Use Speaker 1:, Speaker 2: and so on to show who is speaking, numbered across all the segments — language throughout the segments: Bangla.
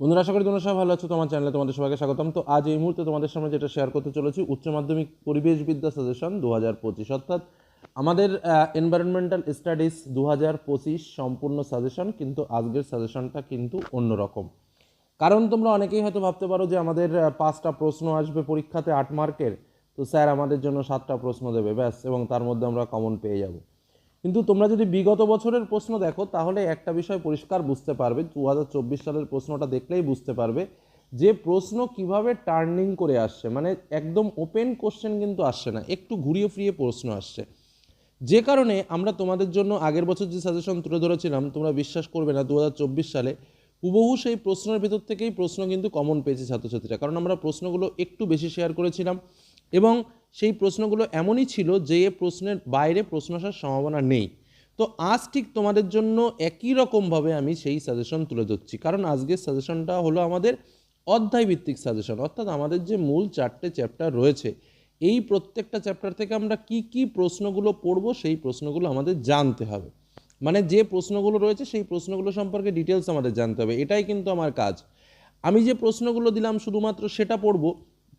Speaker 1: বন্ধুরা, আশা করি তোমরা সবাই ভালো আছো। তোমার চ্যানেলে তোমাদের সবাইকে স্বাগতম। তো আজ এই মুহূর্তে তোমাদের সামনে যেটা শেয়ার করতে চলেছি, উচ্চ মাধ্যমিক পরিবেশবিদ্যা সাজেশন দু হাজার পঁচিশ। অর্থাৎ আমাদের এনভায়রনমেন্টাল স্টাডিজ দু হাজার পঁচিশ সম্পূর্ণ সাজেশন কিন্তু আজকের সাজেশনটা কিন্তু অন্যরকম। কারণ তোমরা অনেকেই হয়তো ভাবতে পারো যে আমাদের পাঁচটা প্রশ্ন আসবে পরীক্ষাতে আট মার্কের। তো স্যার আমাদের জন্য সাতটা প্রশ্ন দেবে, ব্যাস, এবং তার মধ্যে আমরা কমন পেয়ে যাব। কিন্তু তোমরা যদি বিগত বছরের প্রশ্ন দেখো, তাহলে একটা বিষয় পরিষ্কার বুঝতে পারবে দু হাজার চব্বিশ সালের প্রশ্নটা দেখলেই বুঝতে পারবে যে প্রশ্ন কীভাবে টার্নিং করে আসছে। মানে একদম ওপেন কোশ্চেন কিন্তু আসছে না, একটু ঘুরিয়ে ফিরিয়ে প্রশ্ন আসছে। যে কারণে আমরা তোমাদের জন্য আগের বছর যে সাজেশন তুলে ধরেছিলাম, তোমরা বিশ্বাস করবে না দু হাজার চব্বিশ সালে হুবহু সেই প্রশ্নের ভেতর থেকেই প্রশ্ন কিন্তু কমন পেয়েছে ছাত্রছাত্রীরা, কারণ আমরা প্রশ্নগুলো একটু বেশি শেয়ার করেছিলাম এবং সেই প্রশ্নগুলো এমনই ছিল যে প্রশ্নের বাইরে প্রশ্ন আসার সম্ভাবনা নেই। তো আজ ঠিক তোমাদের জন্য একই রকমভাবে আমি সেই সাজেশন তুলে ধরছি। কারণ আজকের সাজেশনটা হলো আমাদের অধ্যায় ভিত্তিক সাজেশন অর্থাৎ আমাদের যে মূল চারটে চ্যাপ্টার রয়েছে, এই প্রত্যেকটা চ্যাপ্টার থেকে আমরা কি কি প্রশ্নগুলো পড়ব সেই প্রশ্নগুলো আমাদের জানতে হবে। মানে যে প্রশ্নগুলো রয়েছে সেই প্রশ্নগুলো সম্পর্কে ডিটেলস আমাদের জানতে হবে। এটাই কিন্তু আমার কাজ। আমি যে প্রশ্নগুলো দিলাম শুধুমাত্র সেটা পড়ব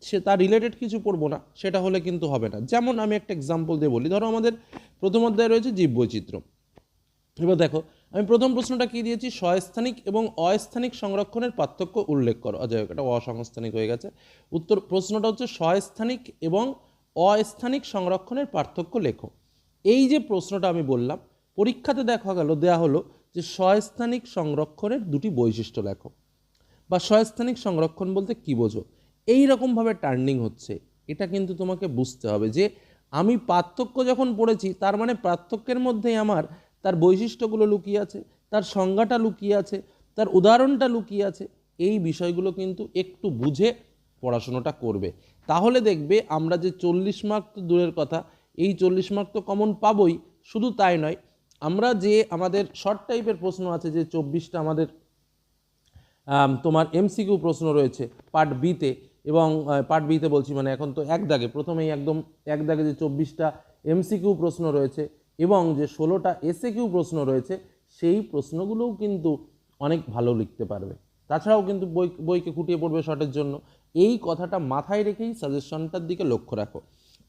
Speaker 1: সে তার রিলেটেড কিছু পড়ব না, সেটা হলে কিন্তু হবে না। যেমন আমি একটা এক্সাম্পল দিয়ে বলি, ধরো আমাদের প্রথম অধ্যায় রয়েছে জীববৈচিত্র্য। এবার দেখো, আমি প্রথম প্রশ্নটা কী দিয়েছি? স্বস্থানিক এবং অস্থানিক সংরক্ষণের পার্থক্য উল্লেখ করো। অজয় এটা অসংস্থানিক হয়ে গেছে। উত্তর, প্রশ্নটা হচ্ছে স্বস্থানিক এবং অস্থানিক সংরক্ষণের পার্থক্য লেখো। এই যে প্রশ্নটা আমি বললাম, পরীক্ষাতে দেখা গেল, দেয়া হলো যে স্বস্থানিক সংরক্ষণের দুটি বৈশিষ্ট্য লেখো। বা স্বস্থানিক সংরক্ষণ বলতে কী বোঝো? এই রকমভাবে টার্নিং হচ্ছে। এটা কিন্তু তোমাকে বুঝতে হবে যে, আমি পার্থক্য যখন পড়েছি, তার মানে পার্থক্যের মধ্যেই আমার তার বৈশিষ্ট্যগুলো লুকিয়ে আছে, তার সংজ্ঞাটা লুকিয়ে আছে, তার উদাহরণটা লুকিয়ে আছে, এই বিষয়গুলো কিন্তু একটু বুঝে পড়াশোনাটা করবে। তাহলে দেখবে আমরা যে চল্লিশ মার্ক তো দূরের কথা, এই চল্লিশ মার্ক তো কমন পাবই, শুধু তাই নয়, আমরা যে আমাদের শর্ট টাইপের প্রশ্ন আছে যে, চব্বিশটা আমাদের তোমার এমসিকিউ প্রশ্ন রয়েছে পার্ট বিতে এবং পার্ট বিতে বলছি মানে এখন তো এক দাগে, প্রথমেই একদম এক দাগে যে চব্বিশটা এমসিকিউ প্রশ্ন রয়েছে এবং যে ষোলোটা এসে কিউ প্রশ্ন রয়েছে, সেই প্রশ্নগুলোও কিন্তু অনেক ভালো লিখতে পারবে। তাছাড়াও কিন্তু বই, বইকে খুঁটিয়ে পড়বে শর্টের জন্য। এই কথাটা মাথায় রেখেই সাজেশনটার দিকে লক্ষ্য রাখো।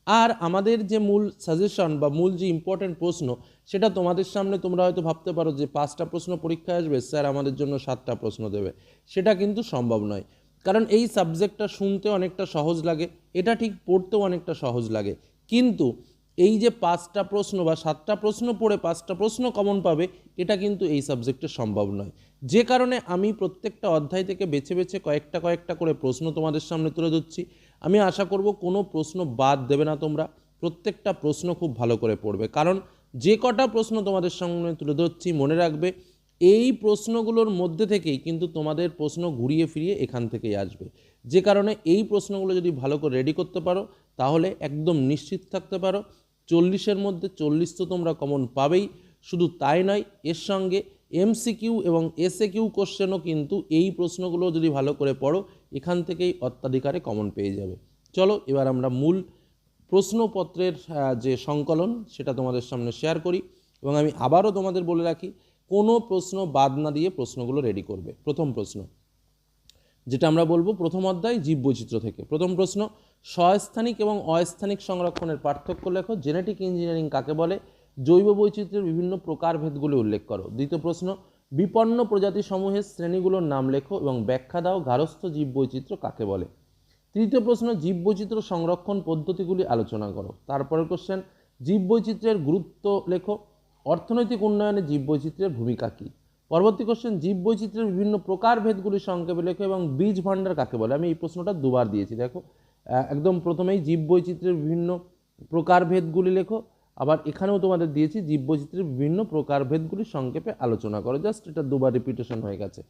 Speaker 1: আর আমাদের যে মূল সাজেশন বা মূল যে ইম্পর্ট্যান্ট প্রশ্ন, সেটা তোমাদের সামনে তোমরা হয়তো ভাবতে পারো যে পাঁচটা প্রশ্ন পরীক্ষায় আসবে, স্যার আমাদের জন্য সাতটা প্রশ্ন দেবে। সেটা কিন্তু সম্ভব নয়। কারণ এই সাবজেক্টটা শুনতে অনেকটা সহজ লাগে, এটা ঠিক পড়তেও অনেকটা সহজ লাগে। কিন্তু এই যে পাঁচটা প্রশ্ন বা সাতটা প্রশ্ন পড়ে পাঁচটা প্রশ্ন কমন পাবে, এটা কিন্তু এই সাবজেক্টে সম্ভব নয়। যে কারণে আমি প্রত্যেকটা অধ্যায় থেকে বেছে বেছে কয়েকটা কয়েকটা করে প্রশ্ন তোমাদের সামনে তুলে ধরছি। আমি আশা করব কোনো প্রশ্ন বাদ দেবে না তোমরা, প্রত্যেকটা প্রশ্ন খুব ভালো করে পড়বে। কারণ যে কটা প্রশ্ন তোমাদের সামনে তুলে ধরছি, মনে রাখবে এই প্রশ্নগুলোর মধ্যে থেকেই কিন্তু তোমাদের প্রশ্ন ঘুরিয়ে ফিরিয়ে এখান থেকেই আসবে। যে কারণে এই প্রশ্নগুলো যদি ভালো করে রেডি করতে পারো, তাহলে একদম নিশ্চিত থাকতে পারো। চল্লিশের মধ্যে চল্লিশ তো তোমরা কমন পাবেই। শুধু তাই নয়, এর সঙ্গে এমসিকিউ এবং এসএ কিউ কোশ্চেনও কিন্তু এই প্রশ্নগুলো যদি ভালো করে পড়ো, এখান থেকেই অত্যাধিকারে কমন পেয়ে যাবে। চলো, এবার আমরা মূল প্রশ্নপত্রের যে সংকলন, সেটা তোমাদের সামনে শেয়ার করি। এবং আমি আবারও তোমাদের বলে রাখি কোনো প্রশ্ন বাদ না দিয়ে প্রশ্নগুলো রেডি করবে। প্রথম প্রশ্ন, যেটা আমরা বলব প্রথম অধ্যায় জীববৈচিত্র্য থেকে। প্রথম প্রশ্ন, স্বস্থানিক এবং অস্থানিক সংরক্ষণের পার্থক্য লেখো জেনেটিক ইঞ্জিনিয়ারিং কাকে বলে? জৈব বৈচিত্র্যের বিভিন্ন প্রকারভেদগুলি উল্লেখ করো। দ্বিতীয় প্রশ্ন, বিপন্ন প্রজাতি সমূহের শ্রেণীগুলোর নাম লেখো এবং ব্যাখ্যা দাও গারস্থ জীববৈচিত্র্য কাকে বলে। তৃতীয় প্রশ্ন জীববৈচিত্র্য সংরক্ষণ পদ্ধতিগুলি আলোচনা করো। তারপরের কোশ্চেন জীববৈচিত্র্যের গুরুত্ব লেখো অর্থনৈতিক উন্নয়নে জীববৈচিত্র্যের ভূমিকা কী? পরবর্তী কোশ্চেন জীববৈচিত্র্যের বিভিন্ন প্রকারভেদগুলি সংক্ষেপে লেখো এবং বীজ ভাণ্ডার কাকে বলে? আমি এই প্রশ্নটা দুবার দিয়েছি, দেখো। একদম প্রথমেই জীববৈচিত্র্যের বিভিন্ন প্রকারভেদগুলি লেখো। আবার এখানেও তোমাদের দিয়েছি, জীববৈচিত্র্যের বিভিন্ন প্রকারভেদগুলি সংক্ষেপে আলোচনা করো। জাস্ট এটা দুবার রিপিটেশন হয়ে গেছে।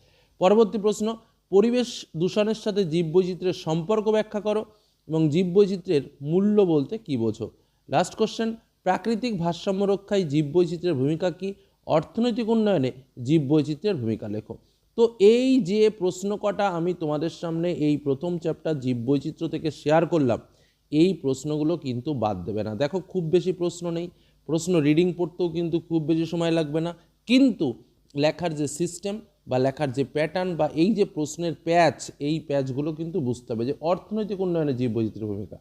Speaker 1: পরবর্তী প্রশ্ন, পরিবেশ দূষণের সাথে জীববৈচিত্র্যের সম্পর্ক ব্যাখ্যা করো এবং জীববৈচিত্র্যের মূল্য বলতে কী বোঝো? লাস্ট কোশ্চেন প্রাকৃতিক ভারসাম্য রক্ষায় জীববৈচিত্র্যের ভূমিকা কী? অর্থনৈতিক উন্নয়নে জীববৈচিত্র্যের ভূমিকা লেখো। তো এই যে প্রশ্ন কটা আমি তোমাদের সামনে এই প্রথম চ্যাপ্টার জীববৈচিত্র্য থেকে শেয়ার করলাম, এই প্রশ্নগুলো কিন্তু বাদ দেবে না। দেখো, খুব বেশি প্রশ্ন নেই। প্রশ্ন রিডিং পড়তেও কিন্তু খুব বেশি সময় লাগবে না। কিন্তু লেখার যে সিস্টেম বা লেখার যে প্যাটার্ন বা এই যে প্রশ্নের প্যাচ এই প্যাচগুলো কিন্তু বুঝতে হবে যে অর্থনৈতিক উন্নয়নে জীববৈচিত্র্যের ভূমিকা।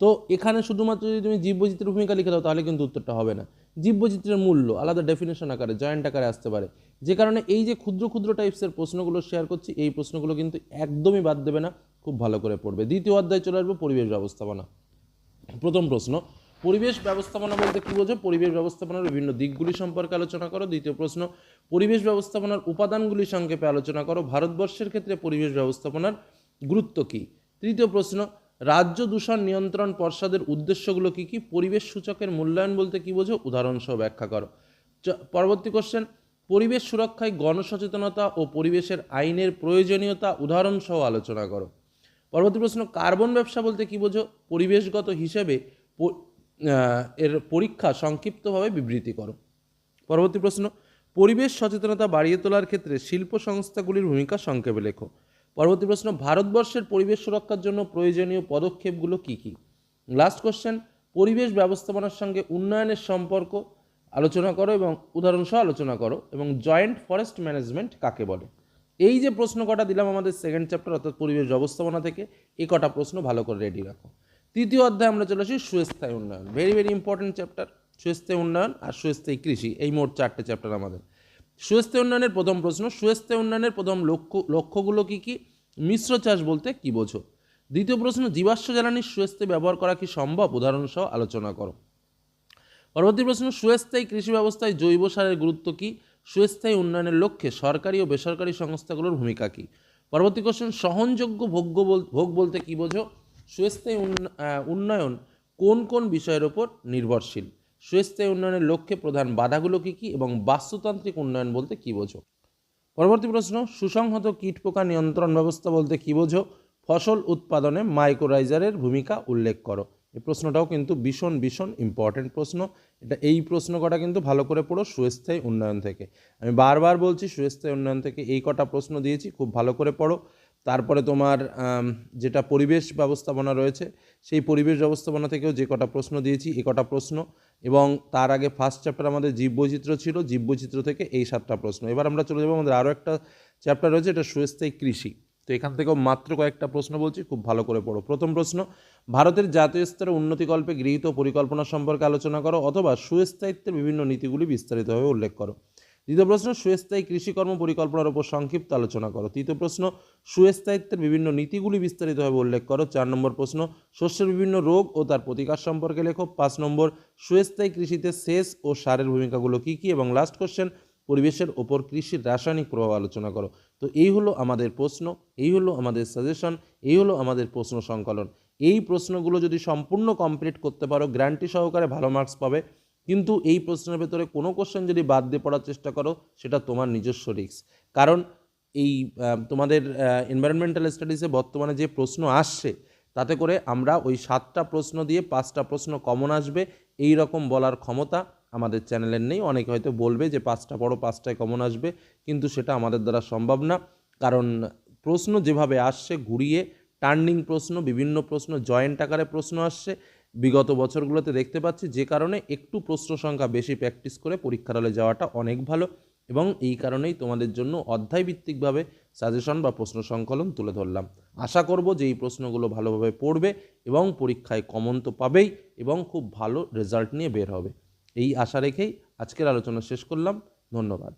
Speaker 1: তো এখানে শুধুমাত্র যদি তুমি জীববৈচিত্র্যের ভূমিকা লিখে দাও, তাহলে কিন্তু উত্তরটা হবে না। জীববৈচিত্র্যের মূল্য আলাদা ডেফিনেশন আকারে জয়েন্ট আকারে আসতে পারে। যে কারণে এই যে ক্ষুদ্র ক্ষুদ্র টাইপসের প্রশ্নগুলো শেয়ার করছি, এই প্রশ্নগুলো কিন্তু একদমই বাদ দেবে না, খুব ভালো করে পড়বে। দ্বিতীয় অধ্যায় চলে আসব পরিবেশ ব্যবস্থাপনা। প্রথম প্রশ্ন, পরিবেশ ব্যবস্থাপনা বলতে কী বোঝো? পরিবেশ ব্যবস্থাপনার বিভিন্ন দিকগুলি সম্পর্কে আলোচনা করো। দ্বিতীয় প্রশ্ন, পরিবেশ ব্যবস্থাপনার উপাদানগুলি সংক্ষেপে আলোচনা করো। ভারতবর্ষের ক্ষেত্রে পরিবেশ ব্যবস্থাপনার গুরুত্ব কী? তৃতীয় প্রশ্ন রাজ্য দূষণ নিয়ন্ত্রণ পর্ষদের উদ্দেশ্যগুলো কী কী? পরিবেশ সূচকের মূল্যায়ন বলতে কী বোঝো? উদাহরণসহ ব্যাখ্যা করো। পরবর্তী কোশ্চেন পরিবেশ সুরক্ষায় গণসচেতনতা ও পরিবেশের আইনের প্রয়োজনীয়তা উদাহরণসহ আলোচনা করো। পরবর্তী প্রশ্ন, কার্বন ব্যবসা বলতে কী বোঝো? পরিবেশগত হিসেবে এর পরীক্ষা সংক্ষিপ্তভাবে বিবৃতি করো। পরবর্তী প্রশ্ন, পরিবেশ সচেতনতা বাড়িয়ে তোলার ক্ষেত্রে শিল্প সংস্থাগুলির ভূমিকা সংক্ষেপে লেখো। পরবর্তী প্রশ্ন, ভারতবর্ষের পরিবেশ সুরক্ষার জন্য প্রয়োজনীয় পদক্ষেপগুলো কী কী? লাস্ট কোশ্চেন পরিবেশ ব্যবস্থাপনার সঙ্গে উন্নয়নের সম্পর্ক আলোচনা করো এবং উদাহরণসহ আলোচনা করো এবং জয়েন্ট ফরেস্ট ম্যানেজমেন্ট কাকে বলে? এই যে প্রশ্ন কটা দিলাম আমাদের সেকেন্ড চ্যাপ্টার অর্থাৎ পরিবেশ ব্যবস্থাপনা থেকে এই কটা প্রশ্ন ভালো করে রেডি রাখো। তৃতীয় অধ্যায় আমরা চলে আসি সুস্থায়ী উন্নয়ন ভেরি ভেরি ইম্পর্টেন্ট চ্যাপ্টার সুস্থায়ী উন্নয়ন আর সুস্থায়ী কৃষি, এই মোট চারটে চ্যাপ্টার আমাদের। সুস্থায়ী উন্নয়নের প্রথম প্রশ্ন সুস্থায়ী উন্নয়নের প্রথম লক্ষ্য, লক্ষ্যগুলো কী কী? মিশ্র চাষ বলতে কী বোঝো? দ্বিতীয় প্রশ্ন, জীবাশ্ম জ্বালানির সুস্থায়ী ব্যবহার করা কি সম্ভব? উদাহরণসহ আলোচনা করো। পরবর্তী প্রশ্ন সুস্থায়ী কৃষি ব্যবস্থায় জৈব সারের গুরুত্ব কী? সুস্থায়ী উন্নয়নের লক্ষ্যে সরকারি ও বেসরকারি সংস্থাগুলোর ভূমিকা কী? পরবর্তী কোশ্চেন সহনযোগ্য ভোগ্য ভোগ বলতে কী বোঝো? সুস্থায়ী উন্ন- উন্নয়ন কোন কোন বিষয়ের ওপর নির্ভরশীল? সুস্থায়ী উন্নয়নের লক্ষ্যে প্রধান বাধাগুলো কী কী এবং বাস্তুতান্ত্রিক উন্নয়ন বলতে কী বোঝো? পরবর্তী প্রশ্ন, সুসংহত কীটপোকা নিয়ন্ত্রণ ব্যবস্থা বলতে কী বোঝো? ফসল উৎপাদনে মাইক্রোরাইজারের ভূমিকা উল্লেখ করো। এই প্রশ্নটাও কিন্তু ভীষণ ভীষণ ইম্পর্টেন্ট প্রশ্ন। এটা এই প্রশ্ন কটা কিন্তু ভালো করে পড়ো সুস্থায়ী উন্নয়ন থেকে। আমি বারবার বলছি সুস্থায়ী উন্নয়ন থেকে এই কটা প্রশ্ন দিয়েছি, খুব ভালো করে পড়ো। তারপরে তোমার যেটা পরিবেশ ব্যবস্থাপনা রয়েছে, সেই পরিবেশ ব্যবস্থাপনা থেকেও যে কটা প্রশ্ন দিয়েছি এই কটা প্রশ্ন। এবং তার আগে ফার্স্ট চ্যাপ্টার আমাদের জীববৈচিত্র্য ছিল, জীববৈচিত্র্য থেকে এই সাতটা প্রশ্ন। এবার আমরা চলে যাব, আমাদের আরও একটা চ্যাপ্টার রয়েছে, এটা সুস্থায়ী কৃষি। তো এখান থেকেও মাত্র কয়েকটা প্রশ্ন বলছি, খুব ভালো করে পড়ো। প্রথম প্রশ্ন, ভারতের জাতীয় স্তরে উন্নতিকল্পে গৃহীত পরিকল্পনা সম্পর্কে আলোচনা করো অথবা সুস্থায়িত্বের বিভিন্ন নীতিগুলি বিস্তারিতভাবে উল্লেখ করো। দ্বিতীয় প্রশ্ন, সুস্থায়ী কৃষিকর্ম পরিকল্পনার উপর সংক্ষিপ্ত আলোচনা করো। তৃতীয় প্রশ্ন, সুস্থায়িত্বের বিভিন্ন নীতিগুলি বিস্তারিতভাবে উল্লেখ করো। চার নম্বর প্রশ্ন, শস্যের বিভিন্ন রোগ ও তার প্রতিকার সম্পর্কে লেখো। পাঁচ নম্বর, সুস্থায়ী কৃষিতে সেচ ও সারের ভূমিকাগুলো কী কী? এবং লাস্ট কোশ্চেন পরিবেশের ওপর কৃষির রাসায়নিক প্রভাব আলোচনা করো। তো এই হলো আমাদের প্রশ্ন, এই হলো আমাদের সাজেশন এই হলো আমাদের প্রশ্ন সংকলন। এই প্রশ্নগুলো যদি সম্পূর্ণ কমপ্লিট করতে পারো গ্যারান্টি সহকারে ভালো মার্কস পাবে। কিন্তু এই প্রশ্নের ভেতরে কোনো কোশ্চেন যদি বাদ দিয়ে পড়ার চেষ্টা করো, সেটা তোমার নিজস্ব রিস্ক কারণ এই তোমাদের এনভায়রনমেন্টাল স্টাডিজে বর্তমানে যে প্রশ্ন আসছে, তাতে করে আমরা ওই সাতটা প্রশ্ন দিয়ে পাঁচটা প্রশ্ন কমন আসবে এই রকম বলার ক্ষমতা আমাদের চ্যানেলের নেই। অনেকে হয়তো বলবে যে পাঁচটা পড়ো, পাঁচটায় কমন আসবে, কিন্তু সেটা আমাদের দ্বারা সম্ভব না। কারণ প্রশ্ন যেভাবে আসছে, ঘুরিয়ে টার্নিং প্রশ্ন, বিভিন্ন প্রশ্ন জয়েন্ট আকারে প্রশ্ন আসছে বিগত বছরগুলোতে দেখতে পাচ্ছি যে কারণে একটু প্রশ্ন সংখ্যা বেশি প্র্যাকটিস করে পরীক্ষার হলে যাওয়াটা অনেক ভালো এবং এই কারণেই তোমাদের জন্য অধ্যায়ভিত্তিকভাবে সাজেশন বা প্রশ্ন সংকলন তুলে ধরলাম। আশা করব যে এই প্রশ্নগুলো ভালোভাবে পড়বে এবং পরীক্ষায় কমন তো পাবেই এবং খুব ভালো রেজাল্ট নিয়ে বের হবে। এই আশা রেখেই আজকের আলোচনা শেষ করলাম। ধন্যবাদ।